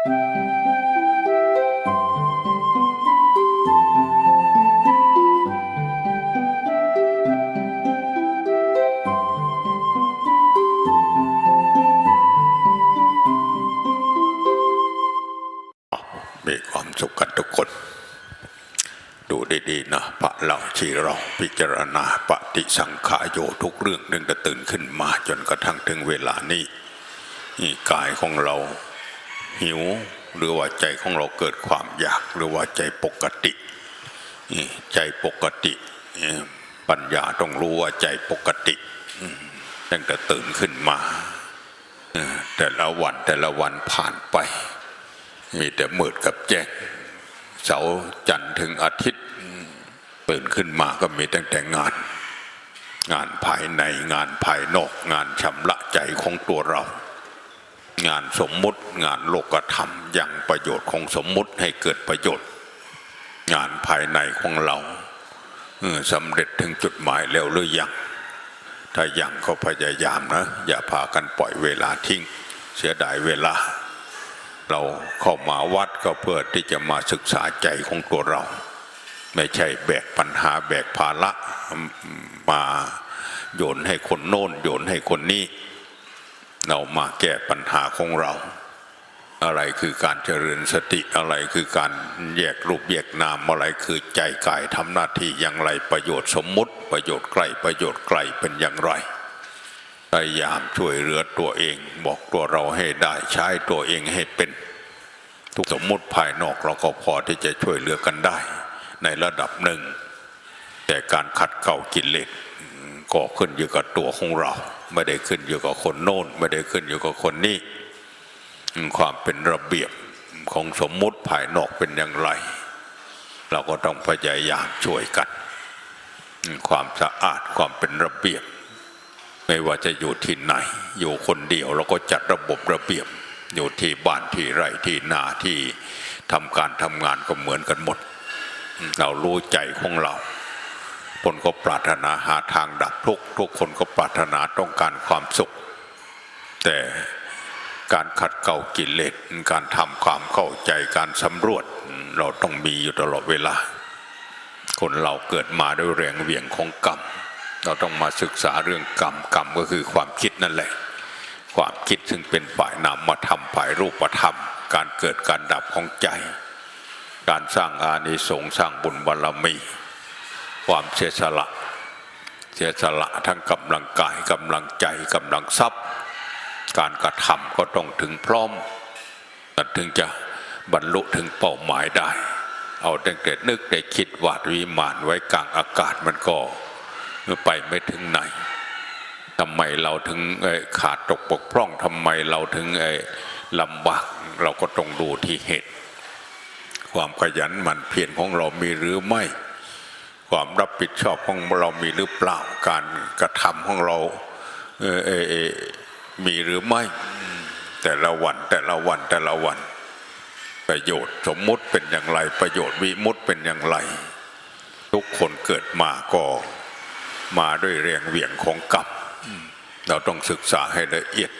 มีความสุขกันทุกคน ดูดีๆนะพระเราที่เราพิจารณาปฏิสังขารโยทุกเรื่องหนึ่งจะตื่นขึ้นมาจนกระทั่งถึงเวลานี้นี่กายของเรา หิว หรือว่าใจของเราเกิดความอยาก หรือว่าใจปกติใจปกติปัญญาต้องรู้ว่าใจปกติตั้งแต่ตื่นขึ้นมา แต่ละวันแต่ละวันผ่านไป มีแต่มืดกับแจ้งเสาร์จันทร์ถึงอาทิตย์ตื่นขึ้นมาก็มีตั้งแต่งาน งานภายในงานภายนอกงานชำระใจของตัวเรา งานสมมุติงานโลกธรรมอยังประโยชน์ของสมมุติให้เกิดประโยชน์ งานภายในของเราสำเร็จถึงจุดหมายแล้วหรือยังถ้ายังก็พยายามนะ อย่าพากันปล่อยเวลาทิ้ง เสียดายเวลา เราเข้ามาวัดก็เพื่อที่จะมาศึกษาใจของตัวเรา ไม่ใช่แบกปัญหาแบกภาระมาโยนให้คนโน้นโยนให้คนนี้ เรามาแก้ปัญหาของเรา อะไรคือการเจริญสติอะไรคือการแยกรูปแยกนามอะไรคือใจกายทำหน้าที่อย่างไรประโยชน์สมมุติประโยชน์ไกลประโยชน์ไกลเป็นอย่างไรพยายามช่วยเหลือตัวเอง บอกตัวเราให้ได้ใช้ตัวเองให้เป็นทุกสมมุติภายนอกเราก็พอที่จะช่วยเหลือกันได้ ในระดับหนึ่ง แต่การขัดเกลากิเลสก็ขึ้นอยู่กับตัวของเรา ไม่ได้ขึ้นอยู่กับคนโน้น ไม่ได้ขึ้นอยู่กับคนนี้ความเป็นระเบียบของสมมุติภายนอกเป็นอย่างไร เราก็ต้องพยายามช่วยกัน ความสะอาดความเป็นระเบียบ ไม่ว่าจะอยู่ที่ไหน อยู่คนเดียวเราก็จัดระบบระเบียบ อยู่ที่บ้านที่ไร่ที่นาที่ทำการทำงานก็เหมือนกันหมด เรารู้ใจของเรา คนก็ปรารถนาหาทางดับทุกทุกคนก็ปรารถนาต้องการความสุข แต่การขัดเกลากิเลสการทำความเข้าใจการสำรวจเราต้องมีอยู่ตลอดเวลา คนเราเกิดมาด้วยแรงเหวี่ยงของกรรม เราต้องมาศึกษาเรื่องกรรมกรรมก็คือความคิดนั่นแหละ ความคิดซึ่งเป็นฝ่ายนามธรรมฝ่ายรูปธรรม การเกิดการดับของใจ การสร้างอานิสงส์สร้างบุญบารมี ความเสียสละ เสียสละทั้งกำลังกายกำลังใจกำลังทรัพย์ การกระทำก็ต้องถึงพร้อมถึงจะบรรลุถึงเป้าหมายได้ เอาตั้งแต่นึกได้คิดวาดวิมานไว้กลางอากาศมันก็ไปไม่ถึงไหนทำไมเราถึงขาดตกบกพร่องทำไมเราถึงลำบากเราก็ต้องดูที่เหตุ ความขยันหมั่นเพียรของเรามีหรือไม่ ความรับผิดชอบของเรามีหรือเปล่าการกระทำของเราเออเออเอมีหรือไม่ แต่ละวันแต่ละวันแต่ละวัน ประโยชน์สมมุติเป็นอย่างไร ประโยชน์วิมุตติเป็นอย่างไร ทุกคนเกิดมาก็มาด้วยแรงเหวี่ยงของกรรมเราต้องศึกษาให้ละเอียด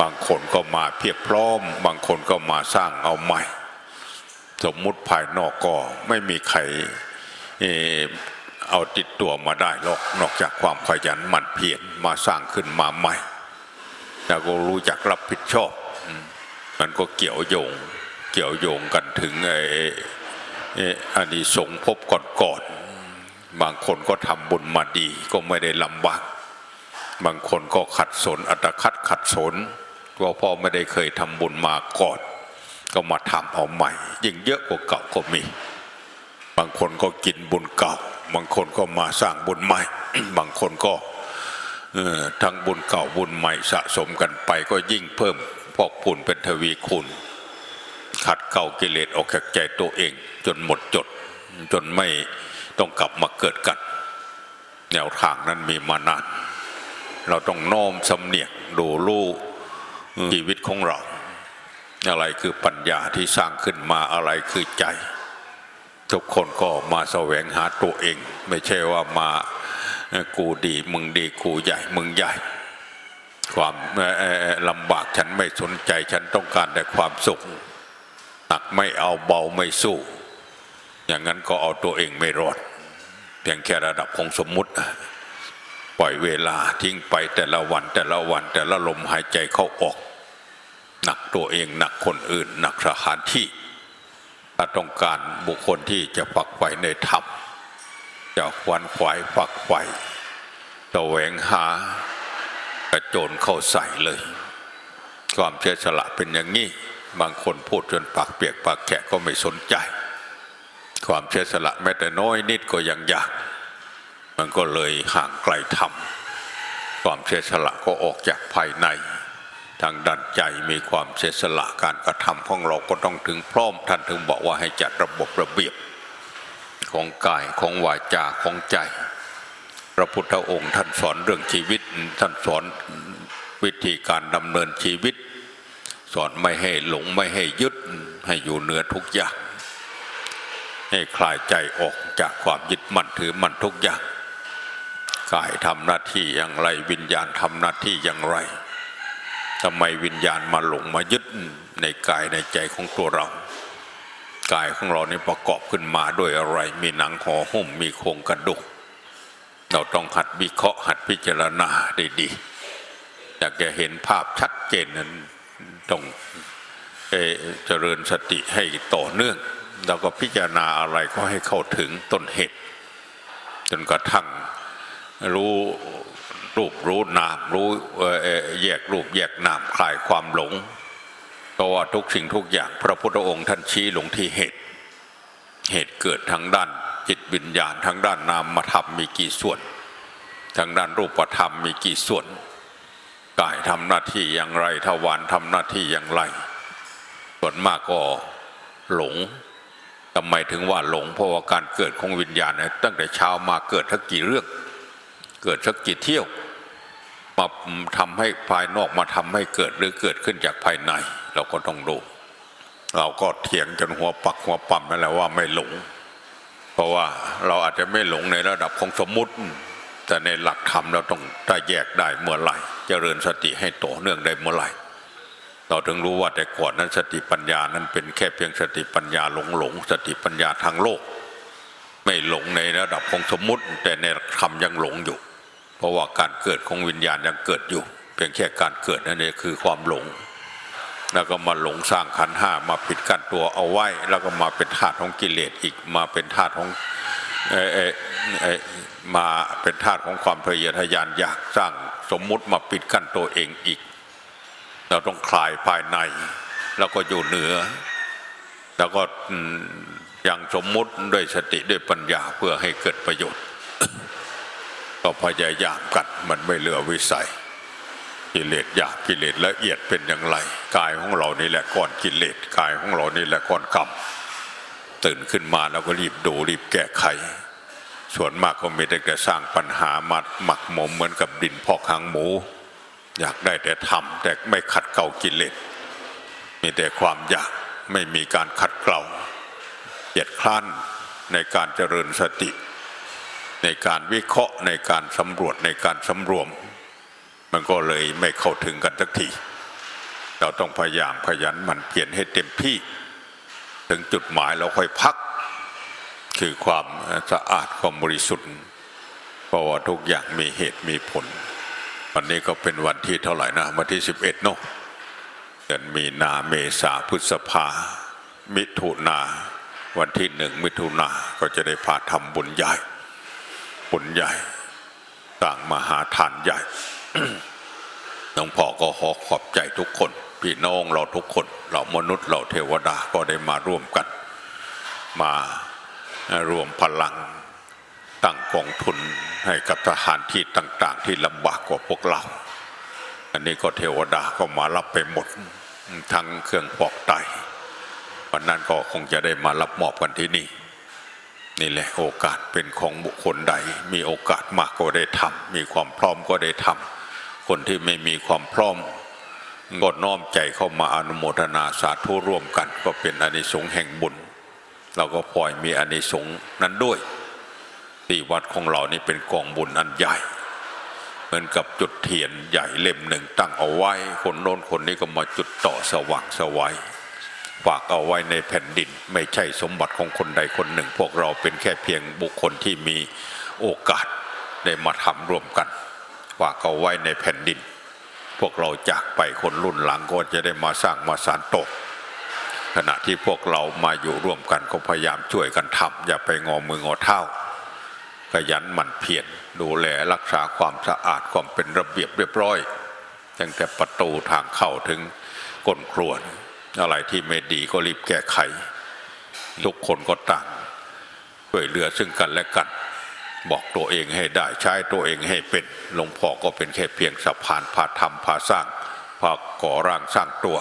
บางคนก็มาเพียบพร้อม บางคนก็มาสร้างเอาใหม่ สมมุติภายนอกก็ไม่มีใคร เอาติดตัวมาได้หรอกนอกจากความขยันหมั่นเพียรมาสร้างขึ้นมาใหม่แล้วก็รู้จักรับผิดชอบมันก็เกี่ยวโยงเกี่ยวโยงกันถึงไอ้อ้อานิสงพบก่อนๆบางคนก็ทำบุญมาดีก็ไม่ได้ลำบากบางคนก็ขัดสนอัตคัดขัดสนว่าพ่อไม่ได้เคยทำบุญมาก่อน ก็มาทำเอาใหม่ยิ่งเยอะกว่าเก่าก็มี บางคนก็กินบุญเก่า บางคนก็มาสร้างบุญใหม่ บางคนก็ทั้งบุญเก่าบุญใหม่สะสมกันไปก็ยิ่งเพิ่มพอกพูนเป็นทวีคูณขัดเกลากิเลสออกจากใจตัวเอง จนหมดจด จนไม่ต้องกลับมาเกิดกัน แนวทางนั้นมีมานาน เราต้องน้อมสำเนียกดูรู้ชีวิตของเรา อะไรคือปัญญาที่สร้างขึ้นมาอะไรคือใจ ทุกคนก็มาแสวงหาตัวเอง ไม่ใช่ว่ามากูดีมึงดีกูใหญ่มึงใหญ่ ความลำบากฉันไม่สนใจฉันต้องการแต่ความสุขหนักไม่เอาเบาไม่สู้ อย่างนั้นก็เอาตัวเองไม่รอด เพียงแค่ระดับของสมมุติ ปล่อยเวลาทิ้งไปแต่ละวันแต่ละวันแต่ละลมหายใจเข้าออก หนักตัวเองหนักคนอื่น หนักสถานที่ ต้องการบุคคลที่จะฝักใฝ่ในธรรมจะควันขวายฝักใฝ่แสวงหากระโจนเข้าใส่เลย ความเสียสละเป็นอย่างนี้ บางคนพูดจนปากเปียกปากแฉะก็ไม่สนใจ ความเสียสละแม้แต่น้อยนิดก็ยังยาก มันก็เลยห่างไกลธรรมความเสียสละก็ออกจากภายใน ทางด้านใจมีความเสียสละการกระทำของเราก็ต้องถึงพร้อมท่านถึงบอกว่าให้จัดระบบระเบียบของกายของวาจาของใจ พระพุทธองค์ท่านสอนเรื่องชีวิต ท่านสอนวิธีการดำเนินชีวิต สอนไม่ให้หลงไม่ให้ยึดให้อยู่เหนือทุกอย่างให้คลายใจออกจากความยึดมั่นถือมั่นทุกอย่างกายทำหน้าที่อย่างไรวิญญาณทำหน้าที่อย่างไร ทำไมวิญญาณมาหลงมายึดในกายในใจของตัวเรา กายของเรานี่ประกอบขึ้นมาด้วยอะไร มีหนังห่อหุ้มมีโครงกระดูก เราต้องหัดวิเคราะห์หัดพิจารณาดีๆอยากจะเห็นภาพชัดเจนนั้นต้องเอ่อเจริญสติให้ต่อเนื่อง แล้วก็พิจารณาอะไรก็ให้เข้าถึงต้นเหตุ จนกระทั่งรู้ รูปรู้นามรู้เออแยกรูปแยกนามคลายความหลงเพราะว่าทุกสิ่งทุกอย่างพระพุทธองค์ท่านชี้หลงที่เหตุ เหตุเกิดทางด้านจิตวิญญาณทางด้านนามธรรมมีกี่ส่วน ทางด้านรูปธรรมมีกี่ส่วนกายทำหน้าที่อย่างไรทวารทำหน้าที่อย่างไรส่วนมากก็หลงทำไมถึงว่าหลงเพราะว่าการเกิดของวิญญาณตั้งแต่เช้ามาเกิดทักกี่เรื่อง เกิดสักกี่เที่ยว มาทำให้ภายนอกมาทำให้เกิดหรือเกิดขึ้นจากภายใน เราก็ต้องดู เราก็เถียงจนหัวปักหัวปั๊มนั่นแหละว่าไม่หลง เพราะว่าเราอาจจะไม่หลงในระดับของสมมุติ แต่ในหลักธรรมเราต้องถ้แยกได้เมื่อไหร่เจริญสติให้ต่อเนื่องได้เมื่อไหร่เราถึงรู้ว่าแต่ก่อนนั้นสติปัญญานั้นเป็นแค่เพียงสติปัญญาหลงหลงสติปัญญาทางโลก ไม่หลงในระดับของสมมุติ แต่ในธรรมยังหลงอยู่ เพราะว่าการเกิดของวิญญาณยังเกิดอยู่ เพียงแค่การเกิดนั่นเองคือความหลง แล้วก็มาหลงสร้างขันห้ามาปิดกั้นตัวเอาไว้ แล้วก็มาเป็นธาตุของกิเลสอีกมาเป็นธาตุของเออเออเออมาเป็นธาตุของความทะเยอทะยานอยากสร้างสมมุติมาปิดกั้นตัวเองอีก เราต้องคลายภายใน แล้วก็อยู่เหนือ แล้วก็อืมยังสมมุติด้วยสติด้วยปัญญาเพื่อให้เกิดประโยชน์ ก็พยายามกันมันไม่เหลือวิสัย กิเลสหยาบกิเลสละเอียดเป็นอย่างไรกายของเรานี่แหละก้อนกิเลสกายของเรานี่แหละก้อนกรรมตื่นขึ้นมาแล้วก็รีบดูรีบแก้ไข ส่วนมากก็มีแต่จะสร้างปัญหามาหมักหมมเหมือนกับดินพอกหางหมู อยากได้แต่ทำแต่ไม่ขัดเกลากิเลสมีแต่ความอยากไม่มีการขัดเกลาเกียดคร้านในการเจริญสติ ในการวิเคราะห์ในการสำรวจในการสำรวม มันก็เลยไม่เข้าถึงกันสักที เราต้องพยายามขยันมันเพียรให้เต็มที่ ถึงจุดหมายเราค่อยพัก คือความสะอาดความบริสุทธิ์เพราะว่าทุกอย่างมีเหตุมีผล วันนี้ก็เป็นวันที่เท่าไหร่นะวันที่สิบเอ็ดเนาะเดือนมีนาเมษาพฤษภา มิถุนาวันที่หนึ่งมิถุนาก็จะได้พาทำบุญใหญ่ บุญใหญ่ ต่างมหาทานใหญ่หลวงพ่อก็ขอขอบใจทุกคน พี่น้องเราทุกคนเรามนุษย์เราเทวดาก็ได้มาร่วมกัน มารวมพลังตั้งกองทุนให้กับทหารที่ต่าง ๆ ที่ลำบากกว่าพวกเรา อันนี้ก็เทวดาก็มารับไปหมดทั้งเครื่องปอกไตวันนั้นก็คงจะได้มารับมอบกันที่นี่ นี่แหละโอกาสเป็นของบุคคลใด มีโอกาสมากก็ได้ทำมีความพร้อมก็ได้ทำคนที่ไม่มีความพร้อมก็น้อมใจเข้ามาอนุโมทนาสาธุร่วมกัน ก็เป็นอนิสงส์แห่งบุญ เราก็ปล่อยมีอนิสงส์นั้นด้วยที่วัดของเรานี่เป็นกองบุญอันใหญ่ เหมือนกับจุดเทียนใหญ่เล่มหนึ่งตั้งเอาไว้ คนโน้นคนนี้ก็มาจุดต่อสว่างสวัย ฝากเอาไว้ในแผ่นดิน ไม่ใช่สมบัติของคนใดคนหนึ่ง พวกเราเป็นแค่เพียงบุคคลที่มีโอกาสได้มาทำร่วมกันฝากเอาไว้ในแผ่นดิน พวกเราจากไปคนรุ่นหลังก็จะได้มาสร้างมาสานตกขณะที่พวกเรามาอยู่ร่วมกันก็พยายามช่วยกันทำอย่าไปงอมืองอเท้าขยันหมั่นเพียรดูแลรักษาความสะอาดความเป็นระเบียบเรียบร้อยตั้งแต่ประตูทางเข้าถึงก้นครัว อะไรที่ไม่ดีก็รีบแก้ไข ทุกคนก็ต่างช่วยเหลือซึ่งกันและกันบอกตัวเองให้ได้ใช้ตัวเองให้เป็นหลวงพ่อก็เป็นแค่เพียงสะพานพาทำพาสร้างพาก่อร่างสร้างตัว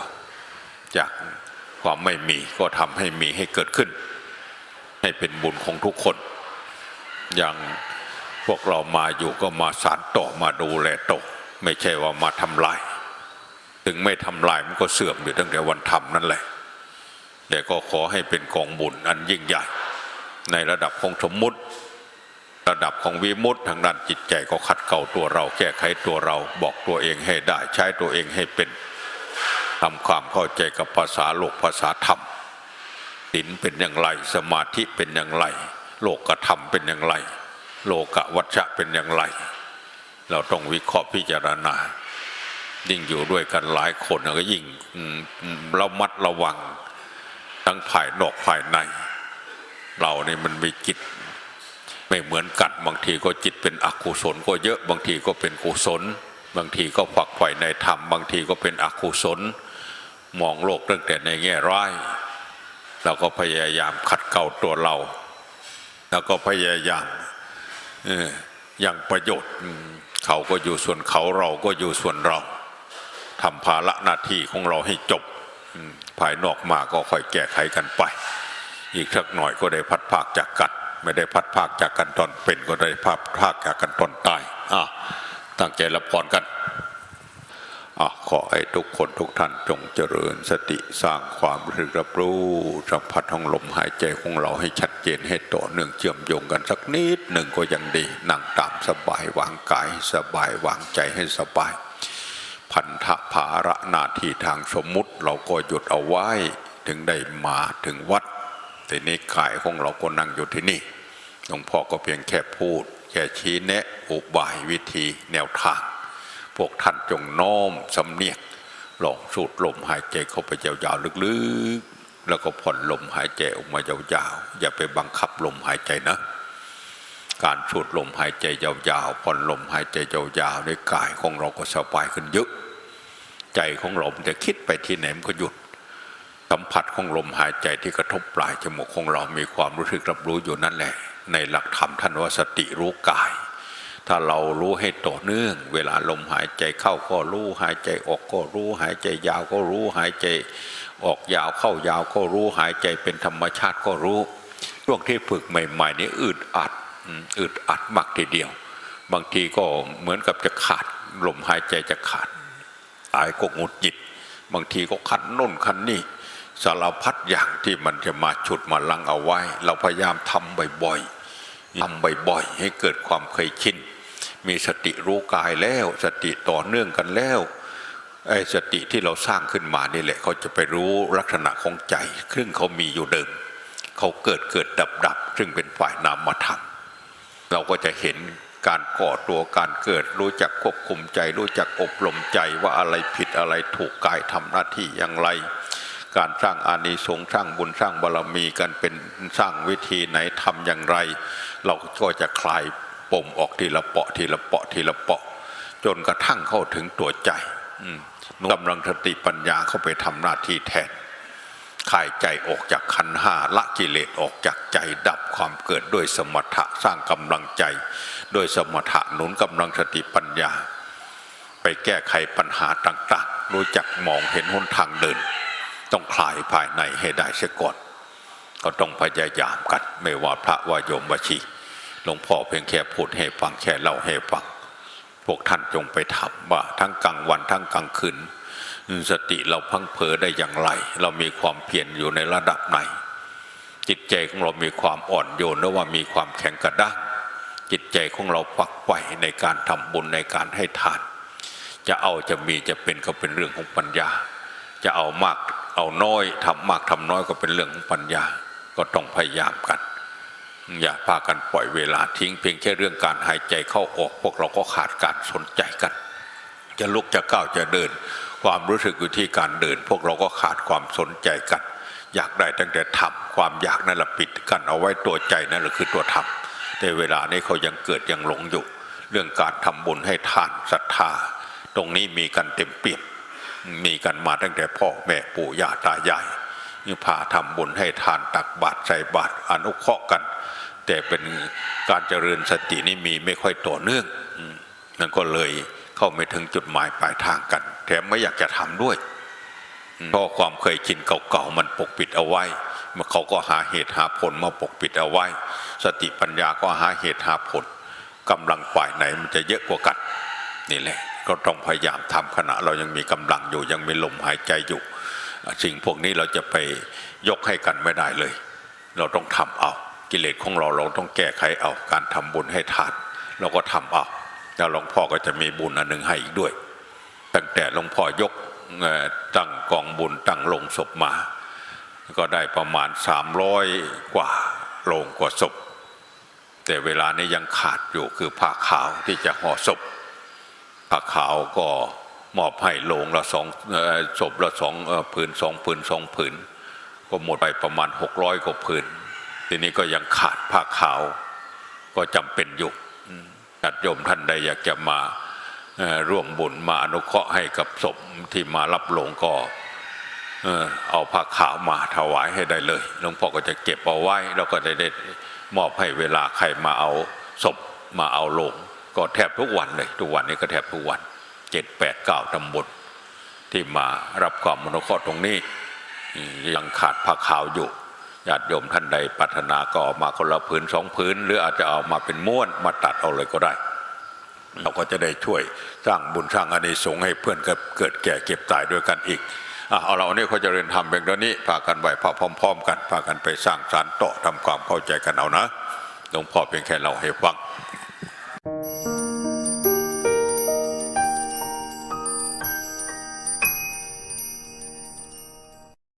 จากความไม่มีก็ทำให้มีให้เกิดขึ้น ให้เป็นบุญของทุกคน อย่างพวกเรามาอยู่ก็มาสารต่อมาดูแลโตอไม่ใช่ว่ามาทำลาย ถึงไม่ทำลายมันก็เสื่อมอยู่ตั้งแต่วันทำนั่นแหละ แต่ก็ขอให้เป็นกองบุญอันยิ่งใหญ่ ในระดับของสมมุติ ระดับของวิมุตติทางด้านจิตใจก็ขัดเกลาตัวเรา แก้ไขตัวเราบอกตัวเองให้ได้ ใช้ตัวเองให้เป็นทำความเข้าใจกับภาษาโลกภาษาธรรมศีลเป็นอย่างไร สมาธิเป็นอย่างไร โลกธรรมเป็นอย่างไร โลกวัชชะเป็นอย่างไร เราต้องวิเคราะห์พิจารณา ยิ่งอยู่ด้วยกันหลายคนก็ยิ่งเรามัดระวัง ทั้งภายนอกภายใน เราเนี่ยมันมีจิตไม่เหมือนกันบางทีก็จิตเป็นอกุศลก็เยอะบางทีก็เป็นกุศล บางทีก็ฝักใฝ่ในธรรม บางทีก็เป็นอกุศล มองโลกตั้งแต่ในแง่ร้ายเราก็พยายามขัดเกลาตัวเรา แล้วก็พยายามอย่างประโยชน์ เขาก็อยู่ส่วนเขาเราก็อยู่ส่วนเรา ทำภาระหน้าที่ของเราให้จบภายนอกมาก็ค่อยแก้ไขกันไป อีกสักหน่อยก็ได้พัดภาคจากกัน ไม่ได้พัดภาคจากกันตอนเป็นก็ได้พัดภาคจากกันตอนตายอะตั้งใจรับพรกันอะขอให้ทุกคนทุกท่านจงเจริญสติสร้างความรู้สึกรับรู้สัมผัสของลมหายใจของเราให้ชัดเจนให้ต่อเนื่องเชื่อมโยงกันสักนิดหนึ่งก็ยังดี นั่งตามสบายวางกายสบายวางใจให้สบาย พันธภาระหน้าที่ทางสมมุติเราก็หยุดเอาไว้ถึงได้มาถึงวัดแต่นี้กายของเราก็นั่งอยู่ที่นี่หลวงพ่อก็เพียงแค่พูด แค่ชี้แนะอุบายวิธีแนวทาง พวกท่านจงน้อมสำเนียกลองสูดลมหายใจเข้าไปยาวๆลึกๆ แล้วก็ผ่อนลมหายใจออกมายาวๆ อย่าไปบังคับลมหายใจนะ การสูดลมหายใจยาวๆผ่อนลมหายใจยาวๆในกายของเราก็สบายขึ้นเยอะใจของเรามันจะคิดไปที่ไหนมันก็หยุด สัมผัสของลมหายใจที่กระทบปลายจมูกของเรามีความรู้สึกรับรู้อยู่นั่นแหละ ในหลักธรรมท่านว่าสติรู้กาย ถ้าเรารู้ให้ต่อเนื่อง เวลาลมหายใจเข้าก็รู้หายใจออกก็รู้หายใจยาวก็รู้หายใจ ออกยาวเข้ายาวก็รู้หายใจเป็นธรรมชาติก็รู้ช่วงที่ฝึกใหม่ ๆ นี่อึดอัด อึดอัดมากทีเดียว บางทีก็เหมือนกับจะขาดลมหายใจจะขาดตายก็งุดหงิดบางทีก็คันน่นคันนี่สารพัดอย่างที่มันจะมาฉุดมาลังเอาไว้ เราพยายามทำบ่อยๆทำบ่อยๆให้เกิดความเคยชินมีสติรู้กายแล้ว สติต่อเนื่องกันแล้วไอ้สติที่เราสร้างขึ้นมานี่แหละเขาจะไปรู้ลักษณะของใจซึ่งเขามีอยู่เดิมเขาเกิดเกิดดับดับซึ่งเป็นฝ่ายนามธรรม เราก็จะเห็นการก่อตัวการเกิด รู้จักควบคุมใจ รู้จักอบรมใจว่าอะไรผิดอะไรถูกกายทำหน้าที่อย่างไร การสร้างอานิสงส์สร้างบุญสร้างบารรมีกันเป็นสร้างวิธีไหนทำอย่างไร เราก็จะคลายปมออกทีละเปาะทีละเปาะทีละเปาะ จนกระทั่งเข้าถึงตัวใจกำลังสติปัญญาเข้าไปทำหน้าที่แทน คลายใจออกจากขันห้าละกิเลสออกจากใจดับความเกิดด้วยสมถะสร้างกำลังใจด้วยสมถะหนุนกำลังสติปัญญา ไปแก้ไขปัญหาต่างๆรู้จักมองเห็นหนทางเดิน ต้องคลายภายในให้ได้เสียก่อนก็ต้องพยายามกันไม่ว่าพระว่าโยมว่าชีหลวงพ่อเพียงแค่พูดให้ฟังแค่เล่าให้ฟังพวกท่านจงไปทำว่าทั้งกลางวันทั้งกลางคืน สติเราพังเพอได้อย่างไร เรามีความเพียรอยู่ในระดับไหน จิตใจของเรามีความอ่อนโยนหรือว่ามีความแข็งกระด้างจิตใจของเราฝักใฝ่ในการทำบุญในการให้ทาน จะเอาจะมีจะเป็นก็เป็นเรื่องของปัญญา จะเอามากเอาน้อยทำมากทำน้อยก็เป็นเรื่องของปัญญา ก็ต้องพยายามกัน อย่าพากันปล่อยเวลาทิ้งเพียงแค่เรื่องการหายใจเข้าออก พวกเราก็ขาดการสนใจกัน จะลุกจะก้าวจะเดิน ความรู้สึกอยู่ที่การเดิน พวกเราก็ขาดความสนใจกัน อยากได้ตั้งแต่ทำความอยากนั่นแหละปิดกันเอาไว้ตัวใจนั่นแหละคือตัวทำแต่เวลานี้เขายังเกิดยังหลงอยู่ เรื่องการทำบุญให้ทานศรัทธา ตรงนี้มีกันเต็มเปี่ยมมีกันมาตั้งแต่พ่อแม่ปู่ย่าตายายนี่พาทำบุญให้ทานตักบาตรใส่บาตรอนุเคราะห์กัน แต่เป็นการเจริญสตินี่มีไม่ค่อยต่อเนื่องนั่นก็เลย เข้าไม่ถึงจุดหมายปลายทางกัน แถมไม่อยากจะทำด้วยอืมเพราะความเคยชินเก่าๆมันปกปิดเอาไว้มันเขาก็หาเหตุหาผลมาปกปิดเอาไว้ สติปัญญาก็หาเหตุหาผลกำลังฝ่ายไหนมันจะเยอะกว่ากันนี่แหละ ก็ต้องพยายามทำขณะ เรายังมีกำลังอยู่ยังมีลมหายใจอยู่อะสิ่งพวกนี้เราจะไปยกให้กันไม่ได้เลย เราต้องทำเอา กิเลสของเราเราต้องแก้ไขเอาการทำบุญให้ทาน เราก็ทำเอา แล้วหลวงพ่อก็จะมีบุญอันหนึ่งให้อีกด้วย ตั้งแต่หลวงพ่อยกตั้งกองบุญตั้งลงศพมา ก็ได้ประมาณ 300 กว่าโลงกว่าศพ แต่เวลานี้ยังขาดอยู่คือผ้าขาวที่จะห่อศพผ้าขาวก็มอบให้โลงละสองศพละสองผืนสองผืนสองผืนก็หมดไปประมาณ 600กว่าผืน ทีนี้ก็ยังขาดผ้าขาวก็จำเป็นอยู่ ญาติโยมท่านใดอยากจะมาร่วมบุญมาอนุเคราะห์ให้กับศพที่มารับโลงก็เอ่อเอาผ้าขาวมาถวายให้ได้เลยหลวงพ่อก็จะเก็บเอาไว้ แล้วก็ได้มอบให้เวลาใครมาเอาศพมาเอาโลง ก็แทบทุกวันเลย ทุกวันนี้ก็แทบทุกวันเจ็ดแปดเก้าตำบลที่มารับความอนุเคราะห์ตรงนี้ยังขาดผ้าขาวอยู่ ญาติโยมท่านใดปรารถนาก็ออกมาคนละพื้นสองพื้น หรืออาจจะเอามาเป็นม้วนมาตัดเอาเลยก็ได้ เราก็จะได้ช่วยสร้างบุญสร้างอานิสงส์ให้เพื่อนเกิดแก่เก็บตายด้วยกันอีกเอาเราเนี่ยเขาจะเรียนทำเพียงเท่านี้พากันไหวพาพร้อม ๆ กันพากันไปสร้างสารต่อทำความเข้าใจกันเอานะหลวงพ่อเพียงแค่เราให้ฟัง